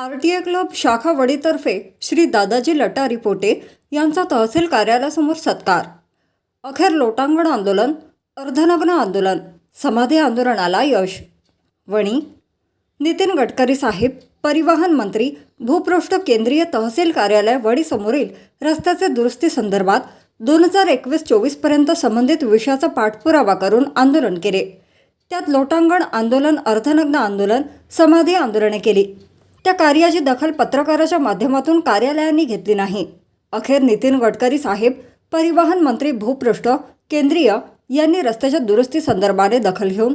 R T A club शाखा वडीतर्फे श्री दादाजी लटारी पोटे यांचा तहसील कार्यालयासमोर सत्कार. अखेर लोटांगण आंदोलन अर्धनग्न आंदोलन समाधी आंदोलनाला यश. वणी नितीन गडकरी साहेब परिवहन मंत्री भूपृष्ठ केंद्रीय तहसील कार्यालय वडीसमोरील रस्त्याचे दुरुस्ती संदर्भात दोन हजार एकवीस चोवीसपर्यंत संबंधित विषयाचा पाठपुरावा करून आंदोलन केले. त्यात लोटांगण आंदोलन अर्धनग्न आंदोलन समाधी आंदोलने केली. त्या कार्याची दखल पत्रकाराच्या माध्यमातून कार्यालयांनी घेतली नाही. अखेर नितीन गडकरी साहेब परिवहन मंत्री भूपृष्ठ केंद्रीय यांनी रस्त्याच्या दुरुस्ती संदर्भाने दखल घेऊन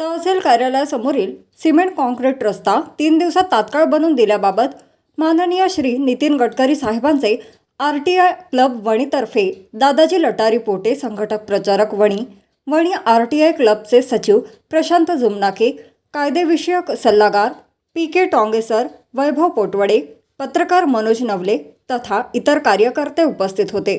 तहसील कार्यालयासमोरील सिमेंट कॉन्क्रीट रस्ता तीन दिवसात तात्काळ बनवून दिल्याबाबत माननीय श्री नितीन गडकरी साहेबांचे आर टी आय क्लब वणीतर्फे दादाजी लटारी पोटे संघटक प्रचारक Wani Wani R T I क्लबचे सचिव प्रशांत जुमनाके कायदेविषयक सल्लागार पी के टॉंगेसर वैभव पोटवडे पत्रकार मनोज नवले तथा इतर कार्यकर्ते उपस्थित होते.